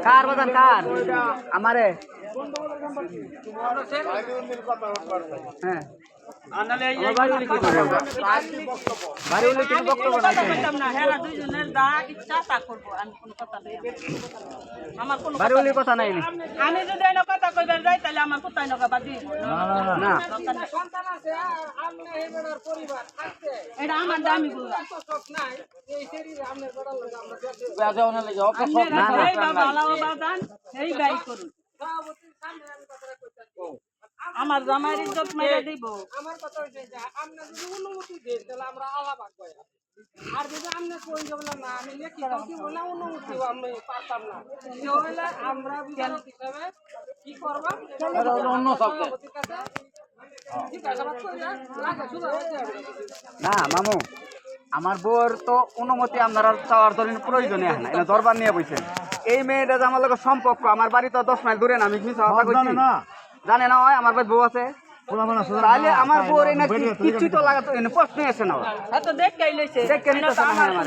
করে বাজান কার? আমারে? হ্যাঁ। আনালে এই আমার বাড়ি করব? বাড়ি হলে কোনো বক্তব্য নাই। আমার কোনো কথা নাই। আমি যদি কথা কইবার যাই তাহলে আমার কোথায় নকা না এটা আমার দামি গুলা এই বাবা আলাও বাদান এই ব্যয় করুন। আমার জামাইয়ের ইজ্জত মেরে দিব। আমার কথা হচ্ছে যে আপনি যদি অনুমতি দেন তাহলে আমরা আলাদা কই আর যদি আপনি কই যাবেন না আমি লেখি কি বলে অনুমতি আমি পারতাম না। তাহলে আমরা বিচারক হিসাবে কি করব? অন্য শব্দ করি না মামু আমার বউর তো অনুমতি আপনারা চাওয়ার ধরেন প্রয়োজনে হয় না এটা দরবার নিয়ে বইছেন। এই মেয়েটা যে আমার লোকের সম্পর্ক আমার বাড়ি তো দশ মাইল দূরে না আমি মিশা কথা কইছি? জানে না হয় আমার বাড়ি বউ আছে। তাহলে আমার বউর এনে কিছু তো লাগাতো এনে প্রশ্নই আছে না দেখ নিতে আমার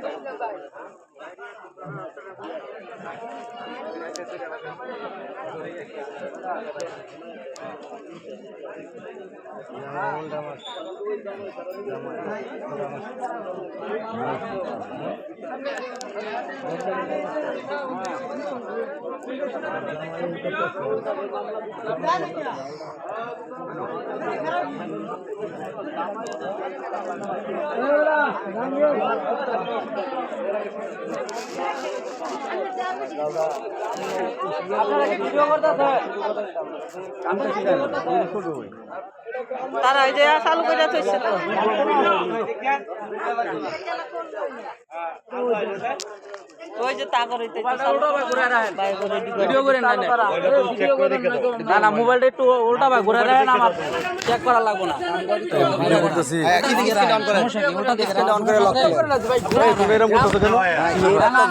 দরবার থেকে এনে বললাম আমি। এটা রাজনীতি করতেছে এটা বুঝা না তারা ওই যে চালু করে তো। ওই যে তা করে ভিডিও করে না না না মোবাইলটা একটু উল্টা ভাই ঘুরে রাখেন আমার চেক করা লাগবে না।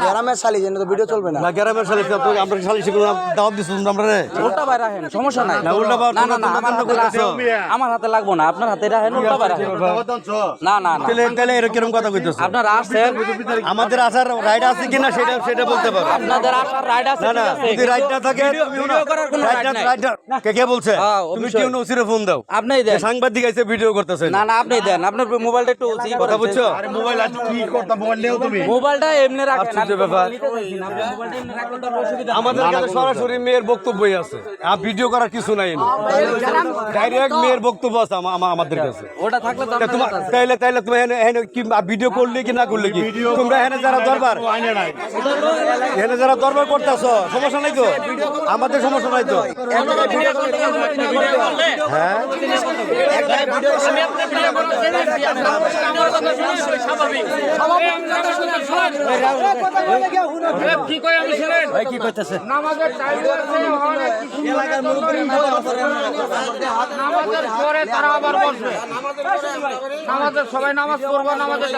গ্রামের শালি জন্য তো ভিডিও চলবে না। না গ্রামের শালি তো আমরা শালি শিখুন দাওয়াত দিচ্ছি আমরা উল্টা ভাই রাখেন সমস্যা নাই। না, উল্টা ভাই না না না আমার হাতে। লাগবে- না আপনার হাতে রাখেন উল্টা ভাই রাখেন। না না না। তাহলে তাহলে এরকম কথা কইতেছো? আপনার আমাদের আসার রাইট আছে কিনা সেটা সেটা বলতে পারো। আপনাদের আসার রাইট আছে না না যদি রাইট না থাকে ভিডিও- ভিডিও করার কোনো নাই। কে কে বলছে? হ্যাঁ, তুমি অবশ্যই। কেউ নসিরে ফোন দাও। আপনিই দেন। সাংবাদিক আইছে ভিডিও করতেছে না না আপনি দেন। আপনার মোবাইলটা একটু ই কথা। বুঝছ? মোবাইল আছে কি করতে মোবাইল নেও তুমি। মোবাইলটা এমনি রাখেন। ব্যাপার। আর। আমাদের কাছে সরাসরি মেয়ের বক্তব্যই আছে। আর ভিডিও করার কিছু নাই ডাইরেক্ট মেয়ের বক্তব্য আছে আমা- আমা- আমাদের কাছে। ওটা থাকলে তাইলে তাইলে তুমি ভিডিও করলে কি না করলে কি? তোমরা এনে যারা দরবার এনে যারা দরবার করতেছ সমস্যা নাই তো? আমাদের সমস্যা নাই তো? হ্যাঁ? কি পরে তারা আবার বসবে। নামাজের সবাই নামাজ পড়ব নামাজের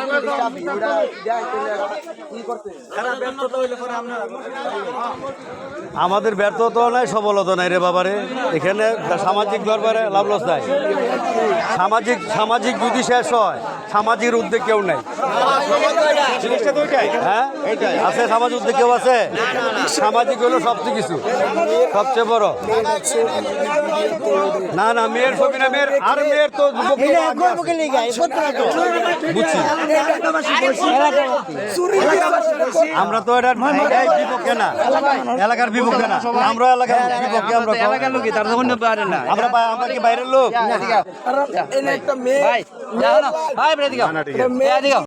আমাদের ব্যর্থতা নাই সফলতা নাই রে বাবারে। এখানে সামাজিক দরবারে লাভলস নাই। সামাজিক সামাজিক যদি শেষ হয় সামাজিক উদ্যোগ কেউ নাই। হ্যাঁ? আছে সামাজিক উদ্যোগ কেউ আছে? সামাজিক হলো সবচেয়ে কিছু। সবচেয়ে বড়। না না মেয়ের ছবি না মেয়ের আর মেয়ের তো বুঝছি। আমরা তো এই বিপক্ষে না। এলাকার বিপক্ষে না। আমরা এলাকার বিপক্ষে আমরা এলাকার লোকই তার জন্য পারে না। আমরা আমরা কি বাইরের লোক? ভাই ভাই। এদিকে